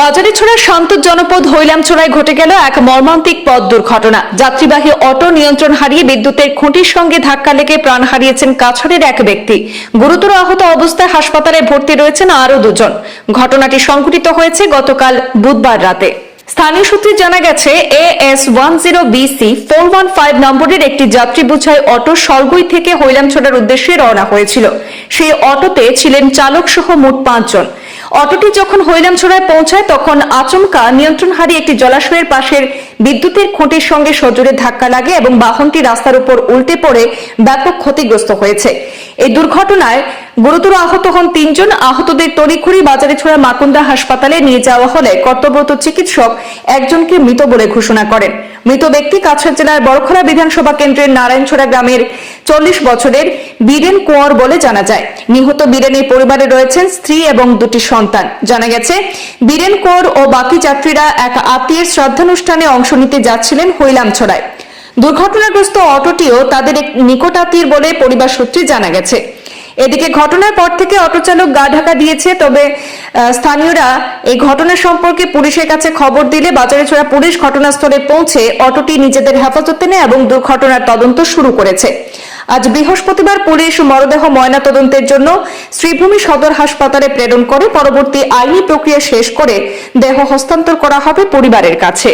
বাজারে ছড়া শান্ত জনপদ হৈলামছড়ায় ঘটে গেল এক মর্মান্তিক পথ দুর্ঘটনা। যাত্রীবাহী অটো নিয়ন্ত্রণ হারিয়ে বিদ্যুতের খুঁটির সঙ্গে ধাক্কা লেগে প্রাণ হারিয়েছেন কাছাড়ের এক ব্যক্তি। গুরুতর আহত অবস্থায় হাসপাতালে ভর্তি রয়েছেন আরও দুজন। ঘটনাটি সংঘটিত হয়েছে গতকাল বুধবার রাতে। স্থানীয় সূত্রে জানা গেছে A S one zero BC four one five নম্বরের একটি যাত্রী বোঝাই অটো সলগুই থেকে হৈলামছড়ার উদ্দেশ্যে রওনা হয়েছিল। সেই অটোতে ছিলেন চালক সহ মোট পাঁচজন। অটোটি যখন হৈলামছড়ায় পৌঁছায়, তখন আচমকা নিয়ন্ত্রণ হারিয়ে একটি জলাশয়ের পাশের বিদ্যুতের খুঁটির সঙ্গে সজোরে ধাক্কা লাগে এবং বাহনটি রাস্তার উপর উল্টে পড়ে ব্যাপক ক্ষতিগ্রস্ত হয়েছে। এই দুর্ঘটনায় গুরুতর আহত হন তিনজন। আহতদের তড়িঘড়ি বাজারে ছোড়া মাকুন্দা হাসপাতালে নিয়ে যাওয়া হলে কর্তব্যরত চিকিৎসক একজনকে মৃত বলে ঘোষণা করেন। মৃত ব্যক্তি কাছাড় জেলার বড়খলা বিধানসভা কেন্দ্রের নারায়ণছড়া গ্রামের চল্লিশ বছরের বীরেন কুঁয়ার বলে জানা যায়। নিহত বীরেনের পরিবারে রয়েছেন স্ত্রী এবং দুটি সন্তান। জানা গেছে, বীরেন কোর ও বাকি যাত্রীরা এক আত্মীয়ের শ্রদ্ধানুষ্ঠানে অংশ নিতে যাচ্ছিলেন হৈলামছড়ায়। দুর্ঘটনাগ্রস্ত অটোটিও তাদের এক নিকটাত্মীয় বলে পরিবার সূত্রে জানা গেছে। এদিকে ঘটনার পর থেকে অটো চালক গা ঢাকা দিয়েছে, তবে স্থানীয়রা এই ঘটনা সম্পর্কে পুলিশের কাছে খবর দিলে বাজারে ছোড়া পুলিশ ঘটনাস্থলে পৌঁছে অটোটি নিজেদের হেফাজতে নেয় এবং দুর্ঘটনার তদন্ত শুরু করেছে। আজ বৃহস্পতিবার পুলিশ মরদেহ ময়না তদন্তের জন্য শ্রীভূমি সদর হাসপাতালে প্রেরণ করে। পরবর্তী আইনি প্রক্রিয়া শেষ করে দেহ হস্তান্তর করা হবে পরিবারের কাছে।